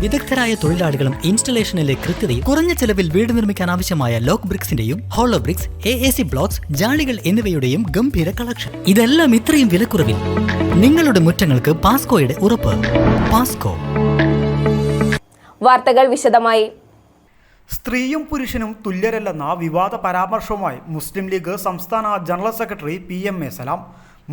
വിദഗ്ധരായ തൊഴിലാളികളും ഇൻസ്റ്റലേഷനിലെ കൃത്യതയും കുറഞ്ഞ ചെലവിൽ വീട് നിർമ്മിക്കാൻ ആവശ്യമായ lock ബ്രിക്സിന്റെയും hollow bricks A A C blocks ജാളികൾ എന്നിവയുടെയും ഗംഭീര കളക്ഷൻ ഇതെല്ലാം ഇത്രയും വിലക്കുറവിൽ. നിങ്ങളുടെ മുറ്റങ്ങൾക്ക് പാസ്കോയുടെ ഉറപ്പ്. പാസ്കോ വാർത്തകൾ വിശദമായി. സ്ത്രീയും പുരുഷനും തുല്യരല്ലെന്ന വിവാദ പരാമർശവുമായി മുസ്ലിം ലീഗ് സംസ്ഥാന general secretary P M A Salam.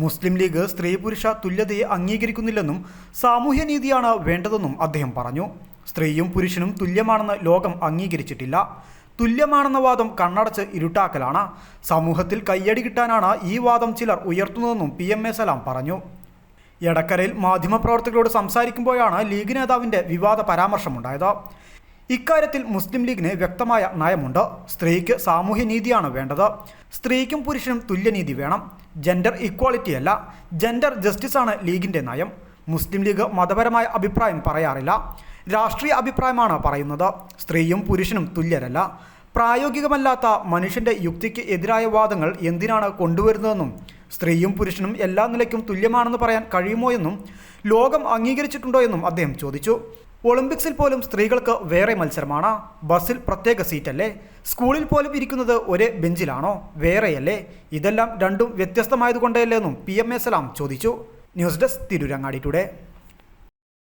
Muslim League സ്ത്രീ പുരുഷ തുല്യതയെ അംഗീകരിക്കുന്നില്ലെന്നും സാമൂഹ്യനീതിയാണ് വേണ്ടതെന്നും അദ്ദേഹം പറഞ്ഞു. സ്ത്രീയും പുരുഷനും തുല്യമാണെന്ന് ലോകം അംഗീകരിച്ചിട്ടില്ല. തുല്യമാണെന്ന വാദം കണ്ണടച്ച് ഇരുട്ടാക്കലാണ്. സമൂഹത്തിൽ കയ്യടി കിട്ടാനാണ് ഈ വാദം ചിലർ ഉയർത്തുന്നതെന്നും പി എം എ സലാം പറഞ്ഞു. എടക്കരയിൽ മാധ്യമപ്രവർത്തകരോട് സംസാരിക്കുമ്പോഴാണ് ലീഗ് നേതാവിന്റെ വിവാദ പരാമർശമുണ്ടായത്. ഇക്കാര്യത്തിൽ മുസ്ലിം ലീഗിന് വ്യക്തമായ നയമുണ്ട്. സ്ത്രീക്ക് സാമൂഹ്യനീതിയാണ് വേണ്ടത്. സ്ത്രീക്കും പുരുഷനും തുല്യനീതി വേണം. ജെൻഡർ ഇക്വാളിറ്റി അല്ല. ജെൻഡർ ജസ്റ്റിസാണ് ലീഗിന്റെ നയം. മുസ്ലിം ലീഗ് മതപരമായ അഭിപ്രായം പറയാറില്ല. രാഷ്ട്രീയ അഭിപ്രായമാണ് പറയുന്നത്. സ്ത്രീയും പുരുഷനും തുല്യരല്ല. പ്രായോഗികമല്ലാത്ത മനുഷ്യന്റെ യുക്തിക്ക് എതിരായ വാദങ്ങൾ എന്തിനാണ് കൊണ്ടുവരുന്നതെന്നും സ്ത്രീയും പുരുഷനും എല്ലാ നിലയ്ക്കും തുല്യമാണെന്ന് പറയാൻ കഴിയുമോ എന്നും ലോകം അംഗീകരിച്ചിട്ടുണ്ടോ എന്നും അദ്ദേഹം ചോദിച്ചു. ഒളിമ്പിക്സിൽ പോലും സ്ത്രീകൾക്ക് വേറെ മത്സരമാണ്. ബസ്സിൽ പ്രത്യേക സീറ്റല്ലേ? സ്കൂളിൽ പോലും ഇരിക്കുന്നത് ഒരേ ബെഞ്ചിലാണോ? വേറെയല്ലേ? ഇതെല്ലാം രണ്ടും വ്യത്യസ്തമായതുകൊണ്ടല്ലേ എന്നും പി എം എ സലാം ചോദിച്ചു. News desk Tirurangadi today.